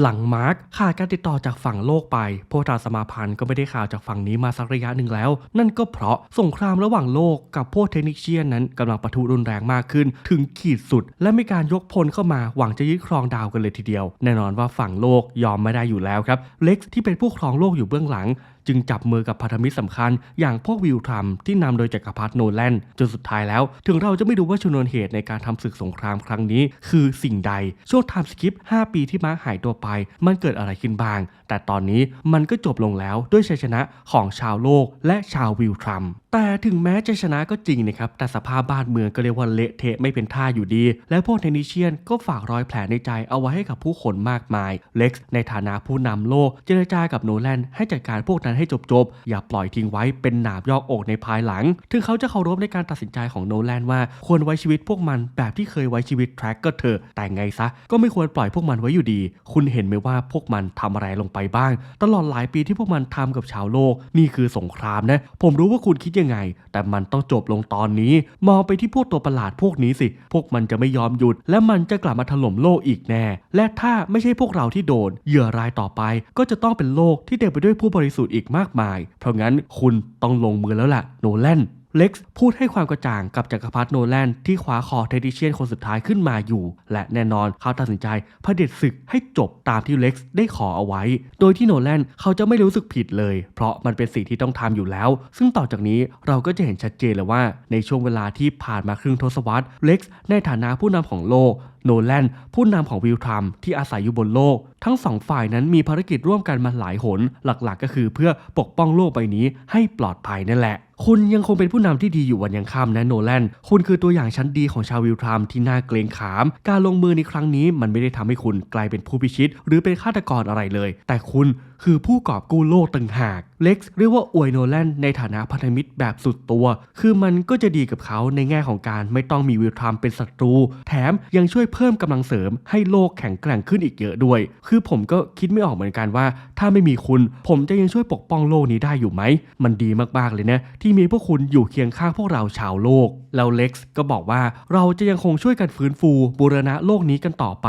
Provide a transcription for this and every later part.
หลังมาร์กขาดการติดต่อจากฝั่งโลกไปพวกทาสมาพันธ์ก็ไม่ได้ข่าวจากฝั่งนี้มาสักระยะหนึ่งแล้ว นั่นก็เพราะสงครามระหว่างโลกกับพวกเทคนิคเชียนนั้นกำลังปะทุรุนแรงมากขึ้น ถึงขีดสุด และมีการยกพลเข้ามาหวังจะยึดครองดาวกันเลยทีเดียว แน่นอนว่าฝั่งโลกยอมไม่ได้อยู่แล้วครับเล็กที่เป็นผู้ครองโลกอยู่เบื้องหลัง จึงจับมือกับพันธมิตรสำคัญ อย่างพวกวิลทรัมที่นำโดยจักรพรรดิโนแลนจนสุดท้ายแล้ว ถึงเราจะไม่รู้ว่าชนวนเหตุในการทำศึกสงครามครั้งนี้ คือสิ่งใด ช่วงไทม์สกิป 5 ปีที่มาร์คหายตัวไป มันเกิดอะไรขึ้นบ้าง แต่ตอนนี้มันก็จบลงแล้วด้วยชัยชนะของชาวโลกและชาววิลทรัมแต่ถึงแม้จะชนะก็จริงนะครับ แต่สภาพบ้านเมืองก็เรียกว่าเละเทะไม่เป็นท่าอยู่ดี และพวกเทนิเชียนก็ฝากรอยแผลในใจเอาไว้ให้กับผู้คนมากมาย เล็กซ์ในฐานะผู้นำโลก เจรจากับโนแลนให้จัดการพวกนั้นให้จบๆ อย่าปล่อยทิ้งไว้เป็นหนามยอกอกในภายหลัง ถึงเขาจะเคารพในการตัดสินใจของโนแลนว่าควรไว้ชีวิตพวกมันแบบที่เคยไว้ชีวิตแทร็กก็เถอะแต่ไงซะ ก็ไม่ควรปล่อยพวกมันไว้อยู่ดี คุณเห็นไหมว่าพวกมันทำอะไรลงไปบ้าง ตลอดหลายปีที่พวกมันทำกับชาวโลก นี่คือสงครามนะ ผมรู้ว่าคุณคิดยังไง แต่มันต้องจบลงตอนนี้ มองไปที่พวกตัวประหลาดพวกนี้สิ พวกมันจะไม่ยอมหยุด และมันจะกลับมาถล่มโลกอีกแน่ และถ้าไม่ใช่พวกเราที่โดน เหยื่อรายต่อไป ก็จะต้องเป็นโลกที่เต็มไปด้วยผู้บริสุทธิ์อีกมากมาย เพราะงั้นคุณต้องลงมือแล้วล่ะ โนแลน เล็กซ์พูดให้ความกระจ่างกับจักรพรรดิโนแลนที่คว้าคอเทดิเชียนคนสุดท้ายขึ้นมาอยู่ และแน่นอนเขาตัดสินใจเผด็จศึกให้จบตามที่เล็กซ์ได้ขอเอาไว้ โดยที่โนแลนเขาจะไม่รู้สึกผิดเลย เพราะมันเป็นสิ่งที่ต้องทำอยู่แล้ว ซึ่งต่อจากนี้เราก็จะเห็นชัดเจนเลยว่า ในช่วงเวลาที่ผ่านมาครึ่งทศวรรษเล็กซ์ในฐานะผู้นำของโลกโนแลนผู้นำของวิลทรัมที่อาศัยอยู่บนโลก ทั้งสองฝ่ายนั้นมีภารกิจร่วมกันมาหลายหน หลักๆก็คือเพื่อปกป้องโลกใบนี้ให้ปลอดภัยนั่นแหละ คุณยังคงเป็นผู้นำที่ดีอยู่วันยังค่ำนะโนแลนคุณคือตัวอย่างชั้นดีของชาววิลทรามที่น่าเกรงขาม การลงมือในครั้งนี้มันไม่ได้ทำให้คุณกลายเป็นผู้พิชิต หรือเป็นฆาตกรอะไรเลย แต่คุณ คือผู้กอบกู้โลกต่างหากเล็กซ์เรียกว่าอวยโนแลนในฐานะพันธมิตรแบบสุดตัว คือมันก็จะดีกับเขาในแง่ของการไม่ต้องมีวิลทรัมเป็นศัตรู แถมยังช่วยเพิ่มกำลังเสริมให้โลกแข็งแกร่งขึ้นอีกเยอะด้วย คือผมก็คิดไม่ออกเหมือนกันว่า ถ้าไม่มีคุณ ผมจะยังช่วยปกป้องโลกนี้ได้อยู่ไหม มันดีมากๆเลยนะ ที่มีพวกคุณอยู่เคียงข้างพวกเราชาวโลก แล้วเล็กซ์ก็บอกว่าเราจะยังคงช่วยกันฟื้นฟูบูรณะโลกนี้กันต่อไป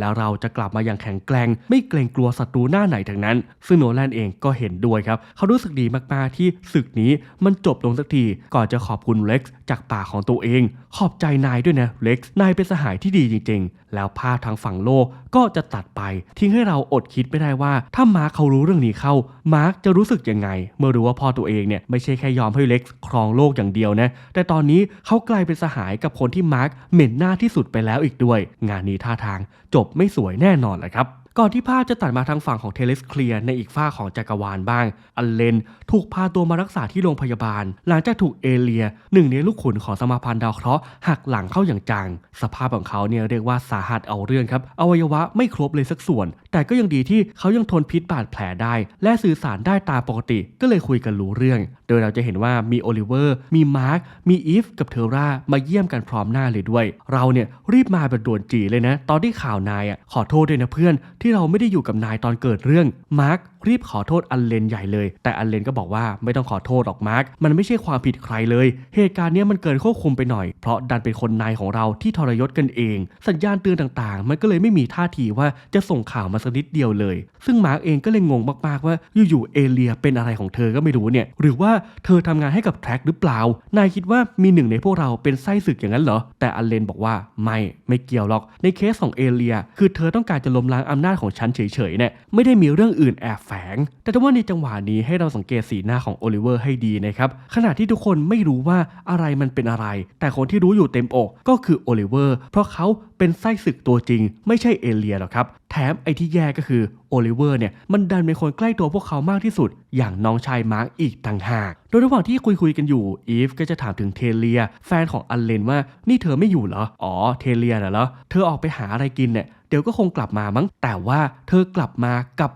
แล้วเราจะกลับมาอย่างแข็งแกร่งไม่เกรงกลัวศัตรูหน้าไหนทั้งนั้น ซึ่งโนแลนเองก็เห็นด้วยครับ เขารู้สึกดีมาก ๆ ที่ศึกนี้มันจบลงสักที ก่อนจะขอบคุณเล็กซ์จากปากของตัวเอง ขอบใจนายด้วยนะเล็กซ์นายเป็นสหายที่ดีจริง ๆแล้วภาพทางฝั่งโลกก็จะตัดไป ทิ้งให้เราอดคิดไม่ได้ว่า ถ้ามาร์คเขารู้เรื่องนี้เข้า มาร์คจะรู้สึกยังไง เมื่อรู้ว่าพ่อตัวเองเนี่ยไม่ใช่แค่ยอมให้เล็กครองโลกอย่างเดียวนะ แต่ตอนนี้เขากลายเป็นสหายกับคนที่มาร์คเหม็นหน้าที่สุดไปแล้วอีกด้วย งานนี้ท่าทางจบไม่สวยแน่นอนแหละครับ ก่อนที่ภาพจะตัดมาทางฝั่งของเทเลสเคลียร์ในอีกฝ้าของจักรวาลบ้าง อันเลนถูกพาตัวมารักษาที่โรงพยาบาล หลังจากถูกเอเลีย หนึ่งในลูกขุนของสมาพันธ์ดาวเคราะห์หักหลังเข้าอย่างจัง สภาพของเขาเนี่ยเรียกว่าสาหัสเอาเรื่องครับ อวัยวะไม่ครบเลยสักส่วนแต่ก็ยังดีที่เขายังทนพิษบาดแผลได้ และสื่อสารได้ตามปกติ ก็เลยคุยกันรู้เรื่อง โดยเราจะเห็นว่ามีโอลิเวอร์ มีมาร์ค มีอีฟกับเทอร่ามาเยี่ยมกันพร้อมหน้าเลยด้วย เราเนี่ยรีบมาแบบด่วนจีเลยนะ ตอนที่ข่าวนายอะขอโทษด้วยนะเพื่อน ที่เราไม่ได้อยู่กับนายตอนเกิดเรื่อง มาร์ครีบขอโทษอันเลนใหญ่เลย แต่อันเลนก็บอกว่าไม่ต้องขอโทษหรอกมาร์ค มันไม่ใช่ความผิดใครเลย เหตุการณ์เนี้ยมันเกินควบคุมไปหน่อย เพราะดันเป็นคนนายของเราที่ทรยศกันเอง สัญญาณเตือนต่างๆ มันก็เลยไม่มีท่าทีว่าจะส่งข่าวมาสักนิดเดียวเลย ซึ่งมาร์คเองก็เลยงงมากๆว่าอยู่ๆเอเลียเป็นอะไรของเธอก็ไม่รู้เนี่ยหรือว่าเธอทำงานให้กับแทร็กหรือเปล่านายคิดว่ามีหนึ่งในพวกเราเป็นไส้ศึกอย่างนั้นเหรอ แต่อันเลนบอกว่าไม่ไม่เกี่ยวหรอก ในเคสของเอเลีย คือเธอต้องการจะล้มล้างอำนาจของฉันเฉยๆเนี่ยไม่ได้มีเรื่องอื่นแอบแฝง แต่ถ้าว่าในจังหวะนี้ให้เราสังเกตสีหน้าของโอลิเวอร์ให้ดีนะครับขณะที่ทุกคนไม่รู้ว่าอะไรมันเป็นอะไร แต่คนที่รู้อยู่เต็มอกก็คือโอลิเวอร์เพราะเขา เป็นไส้ศึกตัวจริง ไม่ใช่เอเลียหรอกครับ แถมไอ้ที่แย่ก็คือโอลิเวอร์เนี่ยมันดันเป็นคนใกล้ตัวพวกเขามากที่สุด อย่างน้องชายมาร์กอีกต่างหาก โดยระหว่างที่คุยคุยกันอยู่อีฟก็จะถามถึงเทเลีย แฟนของอันเลนว่านี่เธอไม่อยู่เหรอ อ๋อเทเลียเหรอเธอออกไปหาอะไรกินเนี่ยเดี๋ยวก็คงกลับมามั้งแต่ว่าเธอกลับมากับ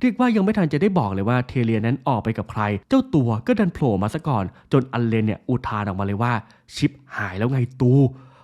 เรียกว่ายังไม่ทันจะได้บอกเลยว่าเทเลียนั้นออกไปกับใคร เจ้าตัวก็ดันโผล่มาซะก่อน จนอันเลนเนี่ยอุทานออกมาเลยว่า ชิปหายแล้วไงตู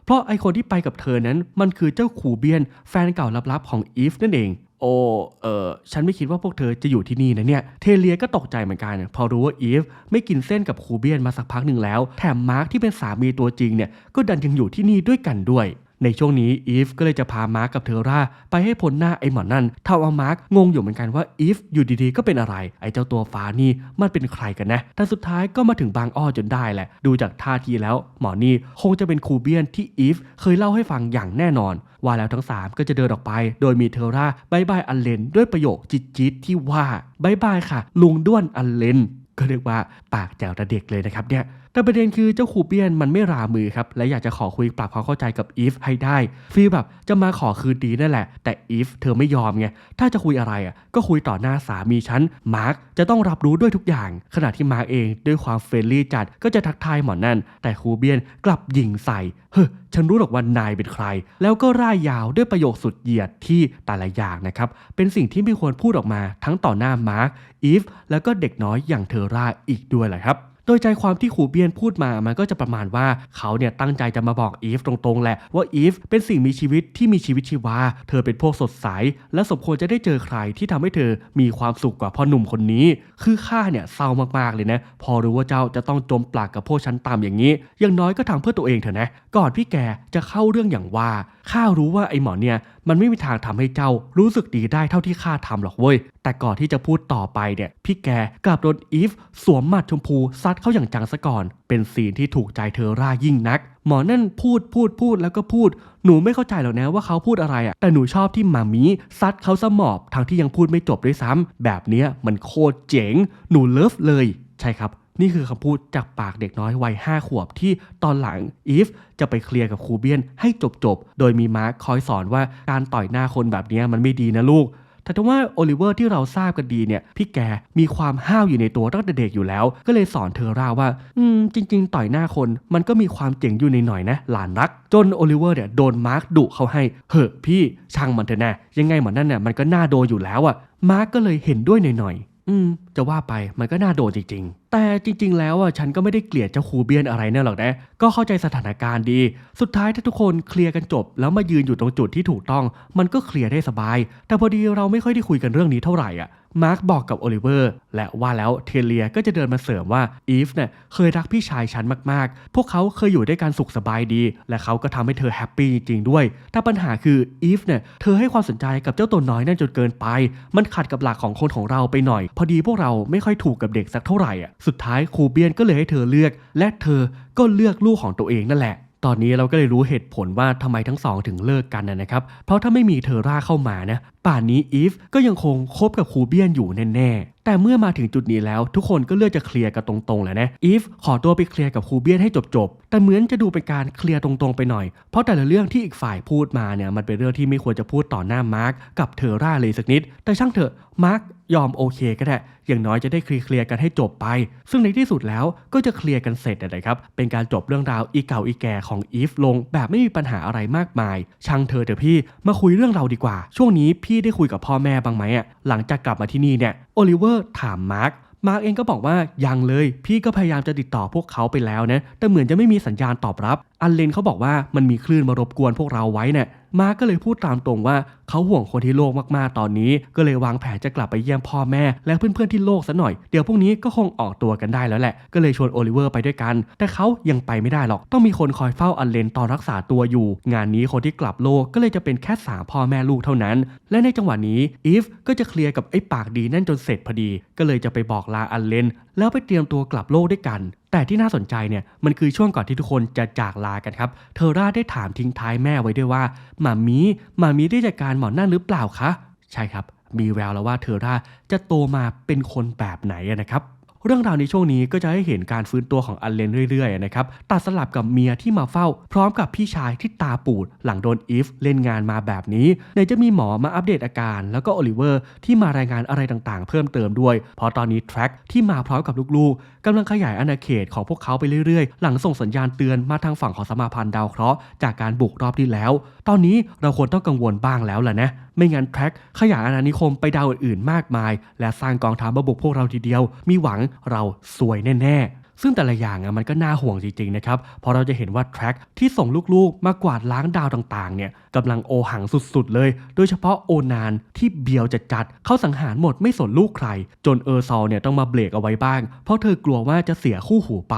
เพราะไอคนที่ไปกับเธอนั้นมันคือเจ้าขู่เบียนแฟนเก่าลับๆของอีฟนั่นเอง โอ้เออฉันไม่คิดว่าพวกเธอจะอยู่ที่นี่นะเนี่ย เทเลียก็ตกใจเหมือนกันพอรู้ว่าอีฟไม่กินเส้นกับคูเบียนมาสักพักหนึ่งแล้ว แถมมาร์คที่เป็นสามีตัวจริงเนี่ยก็ดันยังอยู่ที่นี่ด้วยกันด้วย ในช่วงนี้อีฟก็เลยจะพามาร์กกับเทอร่าไปให้พ้นหน้าไอ้หมอนั่นเทำเอามาร์กงงอยู่เหมือนกันว่าอีฟอยู่ดีๆก็เป็นอะไร ไอ้เจ้าตัวฟ้านี่มันเป็นใครกันนะแต่สุดท้ายก็มาถึงบางอ้อจนได้แหละ ดูจากท่าทีแล้วหมอนี่คงจะเป็นครูเบียนที่อีฟเคยเล่าให้ฟังอย่างแน่นอน ว่าแล้วทั้ง 3 ก็จะเดินออกไป โดยมีเทอร่าบายบายอันเลนด้วยประโยคจิตๆที่ว่าบายบายค่ะ ลุงด้วนอันเลนก็เรียกว่าปากแจ๋วแต่เด็กเลยนะครับเนี่ย แต่ประเด็นคือเจ้าคูเปียนมันไม่รามือครับ และอยากจะขอคุยปรับความเข้าใจกับอีฟให้ได้ฟีลแบบจะมาขอคืนดีนั่นแหละ แต่อีฟเธอไม่ยอมไง ถ้าจะคุยอะไรอะก็คุยต่อหน้าสามีฉัน มาร์กจะต้องรับรู้ด้วยทุกอย่าง ขณะที่มาร์กเองด้วยความเฟรนลี่จัดก็จะทักทายหมอนั่น แต่คูเบียนกลับยิงใส่ เฮ้อฉันรู้หรอกว่านายเป็นใคร แล้วก็ร่ายยาวด้วยประโยคสุดเหยียดที่แต่ละอย่างนะครับ เป็นสิ่งที่ไม่ควรพูดออกมาทั้งต่อหน้ามาร์กอีฟแล้วก็เด็กน้อยอย่างเทอร่าอีกด้วยแหละครับ โดยใจความที่ครูเบียนพูดมามันก็จะประมาณว่าเขาเนี่ยตั้งใจจะมาบอกอีฟตรงๆแหละว่าอีฟเป็นสิ่งมีชีวิตที่มีชีวิตชีวา เธอเป็นพวกสดใส และสมควรจะได้เจอใครที่ทำให้เธอมีความสุขกว่าพ่อหนุ่มคนนี้ คือข้าเนี่ยเศร้ามากๆเลยนะ พอรู้ว่าเจ้าจะต้องจมปลักกับพวกชั้นต่ำอย่างนี้ อย่างน้อยก็ทำเพื่อตัวเองเถอะนะ ก่อนพี่แกจะเข้าเรื่องอย่างว่าข้ารู้ว่าไอ้หมอเนี่ย มันไม่มีทางทำให้เจ้ารู้สึกดีได้เท่าที่ข้าทำหรอกเว้ย แต่ก่อนที่จะพูดต่อไปเนี่ย พี่แกกลับโดนอีฟสวมหมัดชมพูซัดเข้าอย่างจังซะก่อน เป็นซีนที่ถูกใจเธอร่ายิ่งนัก หมอนั่นพูดพูดพูดแล้วก็พูด หนูไม่เข้าใจหรอกนะว่าเขาพูดอะไรอะ่ะ แต่หนูชอบที่มามีซัดเขาสมอบทั้งที่ยังพูดไม่จบด้วยซ้ำแบบเนี้ยมันโคตรเจ๋ง หนูเลิฟเลย ใช่ครับ นี่คือคำพูดจากปากเด็กน้อยวัย5ขวบที่ตอนหลังอีฟจะไปเคลียร์กับครูเบียนให้จบๆ โดยมีมาร์คคอยสอนว่าการต่อยหน้าคนแบบนี้มันไม่ดีนะลูกแต่ถ้าว่าโอลิเวอร์ที่เราทราบกันดีเนี่ย พี่แกมีความห้าวอยู่ในตัวตั้งแต่เด็กอยู่แล้ว ก็เลยสอนเธอราว่า อืม จริง ๆ ต่อยหน้าคนมันก็มีความเจ๋งอยู่ในหน่อยนะ หลานรัก จนโอลิเวอร์เนี่ยโดนมาร์คดุเขาให้ เฮ้อพี่ช่างมันเถอะนะยังไงเหมือนนั่นเนี่ยมันก็น่าโดนอยู่แล้วอะมาร์คก็เลยเห็นด้วยหน่อยๆอืม จะว่าไปมันก็น่าโดนจริง ๆ แต่จริง ๆ แล้วอะฉันก็ไม่ได้เกลียดเจ้าครูเบียนอะไรเนี่ยหรอกนะ ก็เข้าใจสถานการณ์ดี สุดท้ายถ้าทุกคนเคลียร์กันจบ แล้วมายืนอยู่ตรงจุดที่ถูกต้อง มันก็เคลียร์ได้สบาย แต่พอดีเราไม่ค่อยได้คุยกันเรื่องนี้เท่าไหร่อะมาร์คบอกกับโอลิเวอร์และว่าแล้วเทเลียก็จะเดินมาเสริมว่าอีฟเนี่ยเคยรักพี่ชายฉันมากๆ พวกเขาเคยอยู่ด้วยกันสุขสบายดี และเขาก็ทำให้เธอแฮปปี้จริงๆด้วย แต่ปัญหาคืออีฟเนี่ยเธอให้ความสนใจกับเจ้าตัวน้อยนั่นจนเกินไป มันขัดกับหลักของคนของเราไปหน่อย พอดีพวกเราไม่ค่อยถูกกับเด็กสักเท่าไหร่อะสุดท้ายครูเบียนก็เลยให้เธอเลือก และเธอก็เลือกลูกของตัวเองนั่นแหละตอนนี้เราก็เลยรู้เหตุผลว่าทำไมทั้งสองถึงเลิกกันนะครับ เพราะถ้าไม่มีเธอร่าเข้ามานะ ป่านนี้อีฟก็ยังคงคบกับครูเบียนอยู่แน่ๆ แต่เมื่อมาถึงจุดนี้แล้ว ทุกคนก็เลือกจะเคลียร์กันตรงๆแหละนะอีฟขอตัวไปเคลียร์กับครูเบียนให้จบๆ แต่เหมือนจะดูเป็นการเคลียร์ตรงๆไปหน่อย เพราะแต่ละเรื่องที่อีกฝ่ายพูดมาเนี่ยมันเป็นเรื่องที่ไม่ควรจะพูดต่อหน้ามาร์กกับเธอร่าเลยสักนิด แต่ช่างเถอะมาร์กยอมโอเคก็ได้ อย่างน้อยจะได้เคลียร์กันให้จบไป ซึ่งในที่สุดแล้วก็จะเคลียร์กันเสร็จนะครับ เป็นการจบเรื่องราวอีเก่าอีแก่ของอีฟลงแบบไม่มีปัญหาอะไรมากมาย ช่างเธอเถอะพี่ มาคุยเรื่องเราดีกว่า ช่วงนี้พี่ได้คุยกับพ่อแม่บ้างไหมอะหลังจากกลับมาที่นี่เนี่ยโอลิเวอร์ถามมาร์คมาร์กเองก็บอกว่ายังเลย พี่ก็พยายามจะติดต่อพวกเขาไปแล้วนะแต่เหมือนจะไม่มีสัญญาณตอบรับอันเลนเขาบอกว่ามันมีคลื่นมารบกวนพวกเราไว้เนี่ยมากก็เลยพูดตามตรงว่าเขาห่วงคนที่โลกมากๆตอนนี้ ก็เลยวางแผนจะกลับไปเยี่ยมพ่อแม่ และเพื่อนๆที่โลกซะหน่อย เดี๋ยวพวกนี้ก็คงออกตัวกันได้แล้วแหละ ก็เลยชวนโอลิเวอร์ไปด้วยกัน แต่เขายังไปไม่ได้หรอก ต้องมีคนคอยเฝ้าอันเลนตอนรักษาตัวอยู่ งานนี้คนที่กลับโลกก็เลยจะเป็นแค่สามพ่อแม่ลูกเท่านั้น และในจังหวะนี้อีฟก็จะเคลียร์กับไอ้ปากดีนั่นจนเสร็จพอดี ก็เลยจะไปบอกลาอันเลนแล้วไปเตรียมตัวกลับโลกด้วยกันแต่ที่น่าสนใจเนี่ยมันคือช่วงก่อนที่ทุกคนจะจากลากันครับ เทอร่าได้ถามทิ้งท้ายแม่ไว้ด้วยว่าหมามีหมามีได้จัดการหมอนั่นหรือเปล่าคะ ใช่ครับ มีแววแล้วว่าเทอร่าจะโตมาเป็นคนแบบไหนนะครับ เรื่องราวในช่วงนี้ก็จะให้เห็นการฟื้นตัวของอันเลนเรื่อยๆนะครับตัดสลับกับเมียที่มาเฝ้า พร้อมกับพี่ชายที่ตาปูดหลังโดนอีฟเล่นงานมาแบบนี้ไหนจะมีหมอมาอัปเดตอาการ แล้วก็โอลิเวอร์ที่มารายงานอะไรต่างๆ เพิ่มเติมด้วย เพราะตอนนี้แทร็กที่มาพร้อมกับลูกๆกำลังขยายอาณาเขตของพวกเขาไปเรื่อยๆ หลังส่งสัญญาณเตือนมาทางฝั่งของสมาพันธ์ดาวเคราะห์จากการบุกรอบที่แล้ว ตอนนี้เราควรต้องกังวลบ้างแล้วแหละนะ ไม่งั้นแทร็กขยายอาณานิคมไปดาวอื่นๆมากมาย และสร้างกองทัพมาบุกพวกเราทีเดียว มีหวังเราสวยแน่ๆซึ่งแต่ละอย่างอะมันก็น่าห่วงจริงๆนะครับ เพราะเราจะเห็นว่าแทร็กที่ส่งลูกๆ มากวาดล้างดาวต่างๆ เนี่ยกำลังโอหังสุดๆเลย โดยเฉพาะโอนานที่เบียวจะจัดเขาสังหารหมดไม่สนลูกใคร จนเออร์ซอลเนี่ยต้องมาเบรกเอาไว้บ้าง เพราะเธอกลัวว่าจะเสียคู่หูไป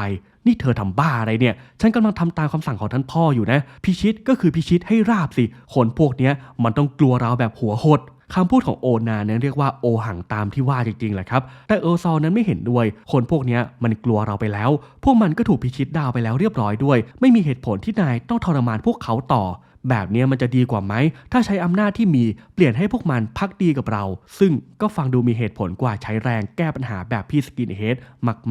นี่เธอทำบ้าอะไรเนี่ย ฉันกำลังทำตามคำสั่งของท่านพ่ออยู่นะ พิชิตก็คือพิชิตให้ราบสิ คนพวกเนี้ยมันต้องกลัวเราแบบหัวหดคำพูดของโอนานั้นเรียกว่าโอหังตามที่ว่าจริงๆแหละครับ แต่เออร์ซอนั้นไม่เห็นด้วย คนพวกนี้มันกลัวเราไปแล้ว พวกมันก็ถูกพิชิตดาวไปแล้วเรียบร้อยด้วย ไม่มีเหตุผลที่นายต้องทรมานพวกเขาต่อ แบบนี้มันจะดีกว่าไหม ถ้าใช้อำนาจที่มีเปลี่ยนให้พวกมันพักดีกับเรา ซึ่งก็ฟังดูมีเหตุผลกว่าใช้แรงแก้ปัญหาแบบพี่สกินเฮด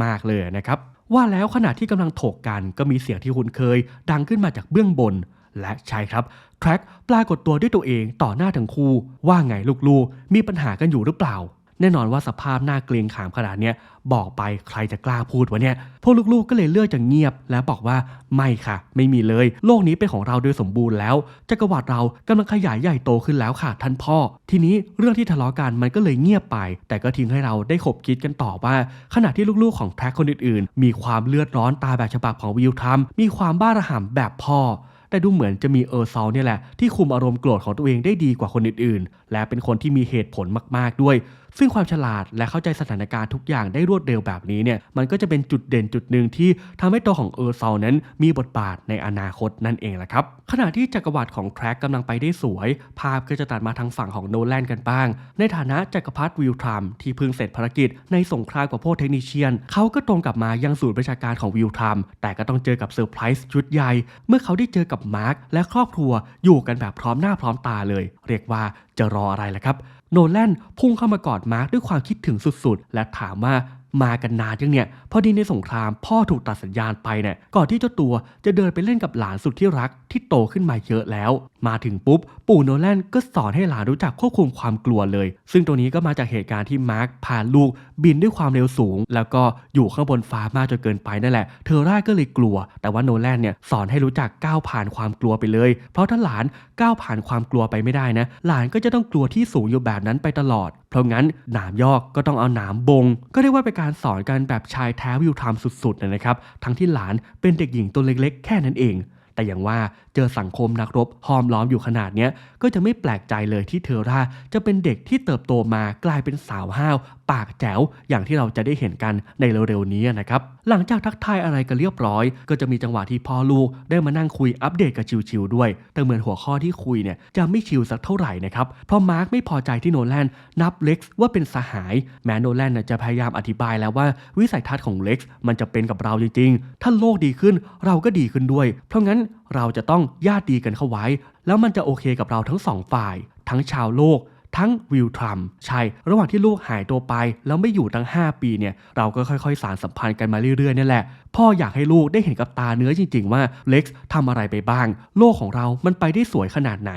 มากๆเลยนะครับ ว่าแล้วขณะที่กำลังถกกันก็มีเสียงที่คุ้นเคย ดังขึ้นมาจากเบื้องบน และใช่ครับแทร็กปรากฏตัวด้วยตัวเองต่อหน้าทั้งคู่ว่าไงลูกๆ มีปัญหากันอยู่หรือเปล่า แน่นอนว่าสภาพหน้าเกรงขามขนาดเนี้ยบอกไปใครจะกล้าพูดวะเนี่ย พวกลูกๆก็เลยเลือกจะเงียบ และบอกว่าไม่ค่ะ ไม่มีเลย โลกนี้เป็นของเราโดยสมบูรณ์แล้วจักรวรรดิเรากำลังขยายใหญ่โตขึ้นแล้วค่ะท่านพ่อ ทีนี้เรื่องที่ทะเลาะกันมันก็เลยเงียบไป แต่ก็ทิ้งให้เราได้ขบคิดกันต่อว่า ขณะที่ลูกๆของแท็กคนอื่นๆ มีความเลือดร้อนตาแบบฉบับของวิวทัมมีความบ้าระห่ำแบบพ่อแต่ดูเหมือนจะมีเออร์ซอลเนี่ยแหละที่คุมอารมณ์โกรธของตัวเองได้ดีกว่าคนอื่นๆ และเป็นคนที่มีเหตุผลมากๆด้วยซึ่งความฉลาดและเข้าใจสถานการณ์ทุกอย่างได้รวดเร็วแบบนี้เนี่ยมันก็จะเป็นจุดเด่นจุดหนึ่งที่ทำให้ตัวของเออร์ซอลนั้นมีบทบาทในอนาคตนั่นเองแหละครับขณะที่จักรวรรดิของแทร็กกำลังไปได้สวย ภาพก็จะตัดมาทางฝั่งของโนแลนกันบ้าง ในฐานะจักรพรรดิวิลทรัมที่เพิ่งเสร็จภารกิจในสงครามกับพวกเทคนิชเชียน เขาก็ตรงกลับมายังศูนย์ประชาการของวิลทรัมแต่ก็ต้องเจอกับเซอร์ไพรส์ชุดใหญ่ เมื่อเขาได้เจอกับมาร์คและครอบครัวอยู่กันแบบพร้อมหน้าพร้อมตาเลย เรียกว่าจะรออะไรล่ะครับ โนแลนพุ่งเข้ามากอดมาร์คด้วยความคิดถึงสุดๆ และถามว่า มากันนานยังเนี่ย พอดีในสงครามพ่อถูกตัดสัญญาณไปเนี่ย ก่อนที่เจ้าตัวจะเดินไปเล่นกับหลานสุดที่รักที่โตขึ้นมาเยอะแล้ว มาถึงปุ๊บ ปู่โนแลนก็สอนให้หลานรู้จักควบคุมความกลัวเลย ซึ่งตัวนี้ก็มาจากเหตุการณ์ที่มาร์คพาลูกบินด้วยความเร็วสูง แล้วก็อยู่ข้างบนฟ้ามากจนเกินไปนั่นแหละ เธอร่าก็เลยกลัว แต่ว่าโนแลนเนี่ยสอนให้รู้จักก้าวผ่านความกลัวไปเลย เพราะถ้าหลานก้าวผ่านความกลัวไปไม่ได้นะ หลานก็จะต้องกลัวที่สูงอยู่แบบนั้นไปตลอดเพราะงั้นหนามยอกก็ต้องเอาหนามบง ก็เรียกว่าเป็นการสอนกันแบบชายแท้วิวไทม์สุดๆนะครับ ทั้งที่หลานเป็นเด็กหญิงตัวเล็กๆ แค่นั้นเอง แต่อย่างว่าเจอสังคมนักรบห้อมล้อมอยู่ขนาดเนี้ยก็จะไม่แปลกใจเลยที่เทอร่าจะเป็นเด็กที่เติบโตมากลายเป็นสาวห้าว ปากแจ๋วอย่างที่เราจะได้เห็นกันในเร็วๆนี้นะครับ หลังจากทักทายอะไรกันเรียบร้อย ก็จะมีจังหวะที่พ่อลูกได้มานั่งคุยอัปเดตกับชิวๆด้วย แต่เหมือนหัวข้อที่คุยเนี่ยจะไม่ชิวสักเท่าไหร่นะครับเพราะมาร์คไม่พอใจที่โนแลนนับเล็กซ์ว่าเป็นสหาย แม้โนแลนจะพยายามอธิบายแล้วว่าวิสัยทัศน์ของเล็กซ์มันจะเป็นกับเราจริงๆ ถ้าโลกดีขึ้นเราก็ดีขึ้นด้วย เพราะงั้นเราจะต้องญาติดีกันเข้าไว้ แล้วมันจะโอเคกับเราทั้งสองฝ่าย ทั้งชาวโลก ทั้งวิลทรัมใช่ ระหว่างที่ลูกหายตัวไป แล้วไม่อยู่ตั้ง 5 ปีเนี่ย เราก็ค่อยๆ สารสัมพันธ์กันมาเรื่อยๆนี่แหละ พ่ออยากให้ลูกได้เห็นกับตาเนื้อจริงๆว่าเล็กซ์ทำอะไรไปบ้าง โลกของเรามันไปได้สวยขนาดไหน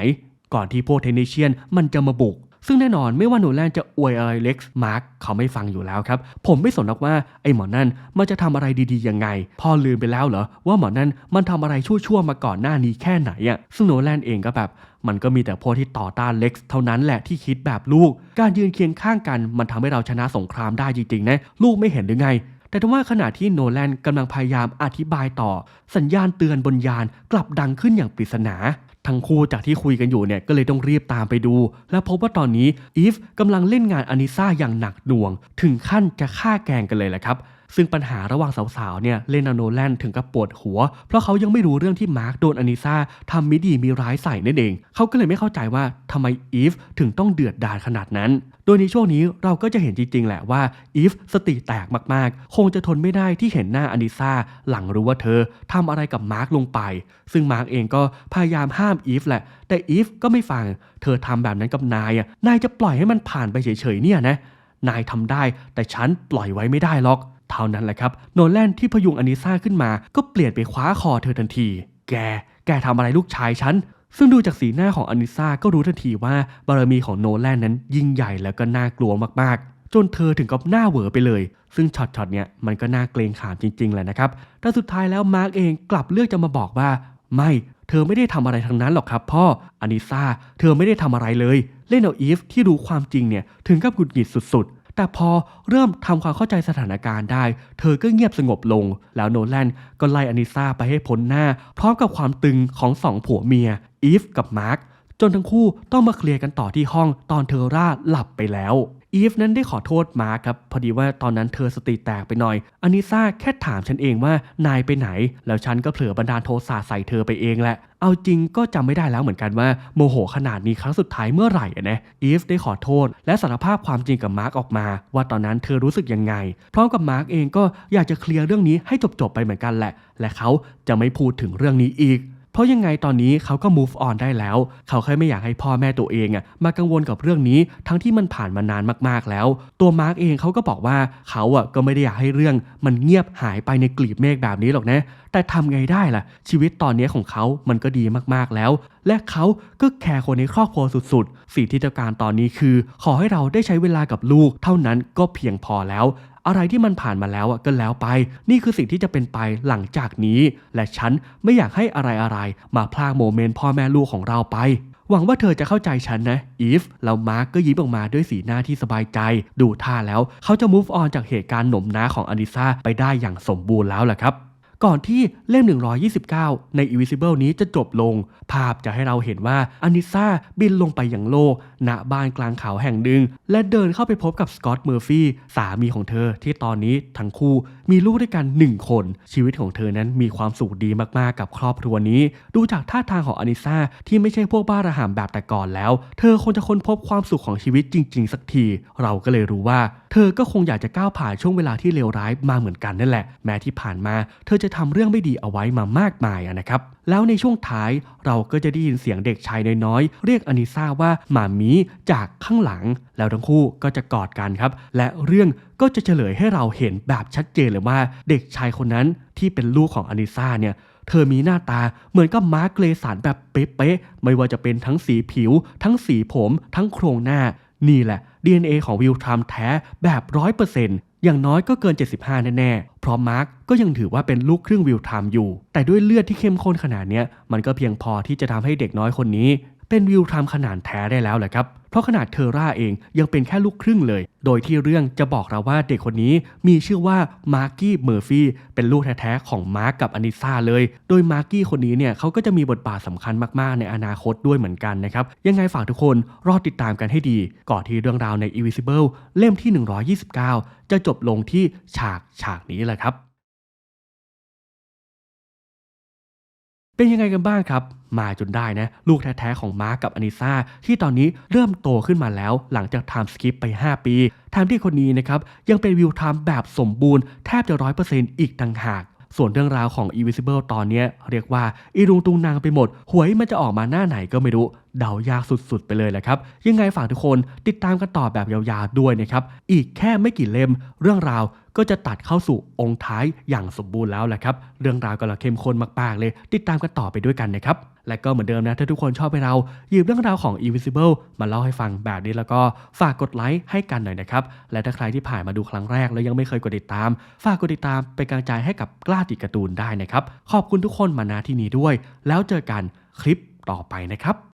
ก่อนที่พวกเทนนิเชียนมันจะมาบุก ซึ่งแน่นอนไม่ว่าโนแลนจะอวยอะไรเล็กซ์มาร์คเขาไม่ฟังอยู่แล้วครับ ผมไม่สนหรอกว่าไอ้หมอนั่นมันจะทำอะไรดีๆยังไง พอลืมไปแล้วเหรอว่าหมอนั่นมันทำอะไรชั่วๆมาก่อนหน้านี้แค่ไหนอะซึ่งโนแลนเองก็แบบมันก็มีแต่พวกที่ต่อต้านเล็กซ์เท่านั้นแหละที่คิดแบบลูก การยืนเคียงข้างกันมันทำให้เราชนะสงครามได้จริงๆนะลูกไม่เห็นหรือไงแต่ทว่าขณะที่โนแลนกำลังพยายามอธิบายต่อ สัญญาณเตือนบนยานกลับดังขึ้นอย่างปริศนา ทั้งคู่จากที่คุยกันอยู่เนี่ยก็เลยต้องรีบตามไปดู และพบว่าตอนนี้อีฟกำลังเล่นงานอานิซ่าอย่างหนักหน่วง ถึงขั้นจะฆ่าแกงกันเลยแหละครับ ซึ่งปัญหาระหว่างสาวๆเนี่ยเลนาโนแลนถึงกับปวดหัว เพราะเขายังไม่รู้เรื่องที่มาร์คโดนอานิซาทำมิดีมีร้ายใส่นั่นเอง เขาก็เลยไม่เข้าใจว่าทำไมอีฟถึงต้องเดือดดาลขนาดนั้น โดยในช่วงนี้เราก็จะเห็นจริงๆแหละว่าอีฟสติแตกมากๆ คงจะทนไม่ได้ที่เห็นหน้าอานิซาหลังรู้ว่าเธอทำอะไรกับมาร์คลงไป ซึ่งมาร์คเองก็พยายามห้ามอีฟแหละ แต่อีฟก็ไม่ฟัง เธอทำแบบนั้นกับนายอะนายจะปล่อยให้มันผ่านไปเฉยๆเนี่ยนะนายทำได้แต่ฉันปล่อยไว้ไม่ได้หรอก เท่านั้นแหละครับโนแลนที่พยุงอานิซาขึ้นมา ก็เปลี่ยนไปคว้าคอเธอทันที แก แกทำอะไรลูกชายฉัน ซึ่งดูจากสีหน้าของอานิซาก็รู้ทันทีว่าบารมีของโนแลนนั้นยิ่งใหญ่แล้วก็น่ากลัวมากๆ จนเธอถึงกับหน้าเหวอไปเลย ซึ่งช็อตๆเนี้ยมันก็น่าเกรงขามจริงๆแหละนะครับ แต่สุดท้ายแล้วมาร์กเองกลับเลือกจะมาบอกว่า ไม่ เธอไม่ได้ทำอะไรทั้งนั้นหรอกครับพ่ออานิซาเธอไม่ได้ทำอะไรเลย เล่นเอาอีฟที่รู้ความจริงเนี่ยถึงกับหงุดหงิดสุดๆ แต่พอเริ่มทำความเข้าใจสถานการณ์ได้ เธอก็เงียบสงบลง แล้วโนแลนก็ไล่อานิซาไปให้พ้นหน้า พร้อมกับความตึงของสองผัวเมีย อีฟกับมาร์กจนทั้งคู่ต้องมาเคลียร์กันต่อที่ห้องตอนเทอร่าหลับไปแล้ว อีฟนั้นได้ขอโทษมาร์คครับ พอดีว่าตอนนั้นเธอสติแตกไปหน่อยอานิซาแค่ถามฉันเองว่านายไปไหน แล้วฉันก็เผลอบันดาลโทสะใส่เธอไปเองแหละ เอาจริงก็จำไม่ได้แล้วเหมือนกันว่าโมโหขนาดนี้ครั้งสุดท้ายเมื่อไหร่อะนะอีฟได้ขอโทษ และสารภาพความจริงกับมาร์กออกมา ว่าตอนนั้นเธอรู้สึกยังไง พร้อมกับมาร์กเองก็อยากจะเคลียร์เรื่องนี้ให้จบๆไปเหมือนกันแหละ และเขาจะไม่พูดถึงเรื่องนี้อีก เพราะยังไงตอนนี้เขาก็ move on ได้แล้ว เขาแค่ไม่อยากให้พ่อแม่ตัวเองอะมากังวลกับเรื่องนี้ ทั้งที่มันผ่านมานานมากๆแล้ว ตัวมาร์กเองเขาก็บอกว่าเขาอะก็ไม่ได้อยากให้เรื่อง มันเงียบหายไปในกลีบเมฆแบบนี้หรอกนะ แต่ทำไงได้ล่ะ ชีวิตตอนนี้ของเขามันก็ดีมากๆแล้ว และเขาก็แคร์คนในครอบครัวสุดๆ สิ่งที่ต้องการตอนนี้คือ ขอให้เราได้ใช้เวลากับลูก เท่านั้นก็เพียงพอแล้ว อะไรที่มันผ่านมาแล้วอะก็แล้วไป นี่คือสิ่งที่จะเป็นไปหลังจากนี้ และฉันไม่อยากให้อะไรๆมาพลากโมเมนต์พ่อแม่ลูกของเราไปหวังว่าเธอจะเข้าใจฉันนะอีฟแล้วมาร์กก็ยิ้มออกมาด้วยสีหน้าที่สบายใจ ดูท่าแล้ว เขาจะ move on จากเหตุการณ์หน่มน้าของอนิซาไปได้อย่างสมบูรณ์แล้วแหละครับ ก่อนที่เล่ม 129 ใน Invisible นี้จะจบลง ภาพจะให้เราเห็นว่าอานิซาบินลงไปยังโลก ณบ้านกลางเขาแห่งหนึ่ง และเดินเข้าไปพบกับสกอตต์เมอร์ฟี่สามีของเธอที่ตอนนี้ทั้งคู่มีลูกด้วยกัน 1 คน ชีวิตของเธอนั้นมีความสุขดีมากๆกับครอบครัวนี้ ดูจากท่าทางของอานิซาที่ไม่ใช่พวกบ้าระห่ำแบบแต่ก่อนแล้ว เธอคงจะค้นพบความสุขของชีวิตจริง ๆ สักที เราก็เลยรู้ว่า เธอก็คงอยากจะก้าวผ่านช่วงเวลาที่เลวร้ายมาเหมือนกันนั่นแหละ แม้ที่ผ่านมา เธอจะทำเรื่องไม่ดีเอาไว้มามากมายอะนะครับ แล้วในช่วงท้ายเราก็จะได้ยินเสียงเด็กชายน้อยๆเรียกอนิซาว่าหมามีจากข้างหลัง แล้วทั้งคู่ก็จะกอดกันครับ และเรื่องก็จะเฉลยให้เราเห็นแบบชัดเจนเลยว่าเด็กชายคนนั้นที่เป็นลูกของอนิซาเนี่ยเธอมีหน้าตาเหมือนกับมาร์กเกรสันแบบเป๊ะๆไม่ว่าจะเป็นทั้งสีผิว ทั้งสีผม ทั้งโครงหน้า นี่แหละ DNA ของวิลทรัมแท้แบบร้อยเปอร์เซ็นต์ อย่างน้อยก็เกิน 75 แน่ๆ เพราะมาร์กก็ยังถือว่าเป็นลูกครึ่งวิลทรัมอยู่ แต่ด้วยเลือดที่เข้มข้นขนาดนี้มันก็เพียงพอที่จะทำให้เด็กน้อยคนนี้ เป็นวิลทรัมขนาดแท้ได้แล้วแหละครับ เพราะขนาดเทอร่าเองยังเป็นแค่ลูกครึ่งเลย โดยที่เรื่องจะบอกเราว่าเด็กคนนี้มีชื่อว่ามาร์กี้เมอร์ฟี่เป็นลูกแท้ๆของมาร์กกับอานิซาเลย โดยมาร์กี้คนนี้เนี่ยเขาก็จะมีบทบาทสำคัญมากๆในอนาคตด้วยเหมือนกันนะครับ ยังไงฝากทุกคนรอติดตามกันให้ดี ก่อนที่เรื่องราวใน Invisible เล่มที่ 129 จะจบลงที่ฉากฉากนี้แหละครับ เป็นยังไงกันบ้างครับ มาจนได้นะ ลูกแท้ๆของมาร์กกับอานิซาที่ตอนนี้เริ่มโตขึ้นมาแล้ว หลังจากไทม์สกิปไป 5 ปีแถมที่คนนี้นะครับยังเป็นวิวไทม์แบบสมบูรณ์แทบจะร้อยเปอร์เซ็นต์อีกต่างหากส่วนเรื่องราวของ Invisible ตอนนี้เรียกว่าอีรุงตุงนางไปหมด หวยมันจะออกมาหน้าไหนก็ไม่รู้ เดายากสุดๆ ไปเลยแหละครับ ยังไงฝากทุกคนติดตามกันต่อแบบยาวๆด้วยนะครับ อีกแค่ไม่กี่เล่มเรื่องราวก็จะตัดเข้าสู่องค์ท้ายอย่างสมบูรณ์แล้วแหละครับ เรื่องราวกำลังเข้มข้นมากๆเลย ติดตามกันต่อไปด้วยกันนะครับ และก็เหมือนเดิมนะ ถ้าทุกคนชอบให้เราหยิบเรื่องราวของ Invisible มาเล่าให้ฟังแบบนี้แล้วก็ฝากกดไลค์ให้กันหน่อยนะครับ และถ้าใครที่ผ่านมาดูครั้งแรกแล้วยังไม่เคยกดติดตาม ฝากกดติดตามเป็นกำลังใจให้กับกล้าติดการ์ตูนได้นะครับ ขอบคุณทุกคนมาณที่นี้ด้วย แล้วเจอกันคลิปต่อไปนะครับ